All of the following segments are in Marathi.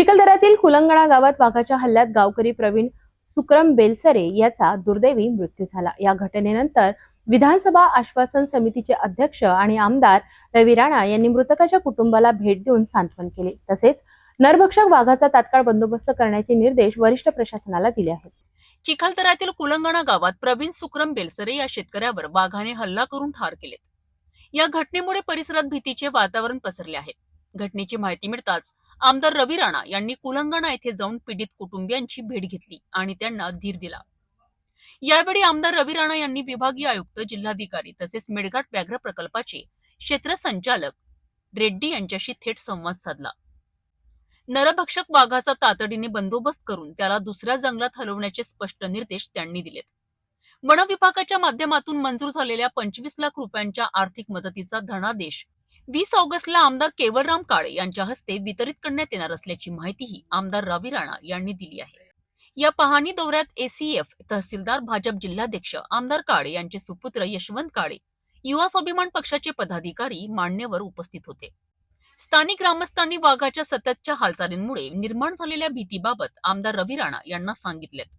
चिखलदऱ्यातील कुलंगणा गावात वाघाच्या हल्ल्यात गावकरी प्रवीण सुक्रम बेलसरे याचा दुर्दैवी मृत्यू झाला. या घटनेनंतर विधानसभा आश्वासन समितीचे अध्यक्ष आणि आमदार रवी राणा यांनी मृतकाच्या कुटुंबाला भेट देऊन सांत्वन केले. तसेच नरभक्षक वाघाचा तात्काळ बंदोबस्त करण्याचे निर्देश वरिष्ठ प्रशासनाला दिले आहेत. चिखलदऱ्यातील कुलंगणा गावात प्रवीण सुक्रम बेलसरे या शेतकऱ्यावर वाघाने हल्ला करून ठार केलेत या घटनेमुळे परिसरात भीतीचे वातावरण पसरले आहे. घटनेची माहिती मिळताच आमदार रवी राणा यांनी कुलंगणा येथे जाऊन पीडित कुटुंबियांची भेट घेतली आणि त्यांना धीर दिला. यावेळी आमदार रवी राणा यांनी विभागीय आयुक्त जिल्हाधिकारी तसेच मेळघाट व्याघ्र प्रकल्पाचे क्षेत्र संचालक रेड्डी यांच्याशी थेट संवाद साधला. नरभक्षक वाघाचा तातडीने बंदोबस्त करून त्याला दुसऱ्या जंगलात हलवण्याचे स्पष्ट निर्देश त्यांनी दिलेत. वन विभागाच्या माध्यमातून मंजूर झालेल्या पंचवीस लाख रुपयांच्या आर्थिक मदतीचा धनादेश वीस ऑगस्टला आमदार केवळराम काळे यांच्या हस्ते वितरित करण्यात येणार असल्याची माहितीही आमदार रवी राणा यांनी दिली आहे. या पाहणी दौऱ्यात एसीएफ तहसीलदार भाजप जिल्हाध्यक्ष आमदार काळे यांचे सुपुत्र यशवंत काळे युवा स्वाभिमान पक्षाचे पदाधिकारी मान्यवर उपस्थित होते. स्थानिक ग्रामस्थांनी वाघाच्या सततच्या हालचालींमुळे निर्माण झालेल्या भीतीबाबत आमदार रवी राणा यांना सांगितलेत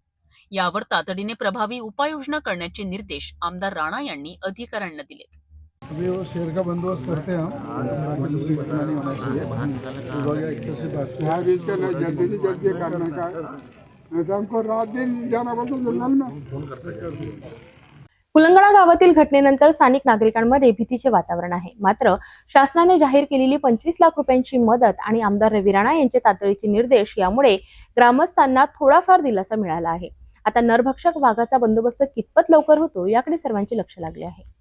यावर तातडीने प्रभावी उपाययोजना करण्याचे निर्देश आमदार राणा यांनी अधिकाऱ्यांना दिले. अभी वो शेर का बंदोबस्त करते हैं हम। दूसरी घटना नहीं होना चाहिए। विभागीय से बात जल्दी से जल्दी करने का नहीं तो हमको रात दिन जाना पड़ता जंगल में। कुलंगणा गावातील घटनेनंतर स्थानिक नागरिकांमध्ये भीतीचे वातावरण आहे. मात्र शासनाने जाहीर केलेली पंचवीस लाख रुपयांची मदत आणि आमदार रवी राणा यांचे तातडीचे निर्देश यामुळे ग्रामस्थांना थोडाफार दिलासा मिळाला आहे. आता नरभक्षक वाघाचा बंदोबस्त कितपत लवकर होतो याकडे सर्वांचे लक्ष लागले आहे.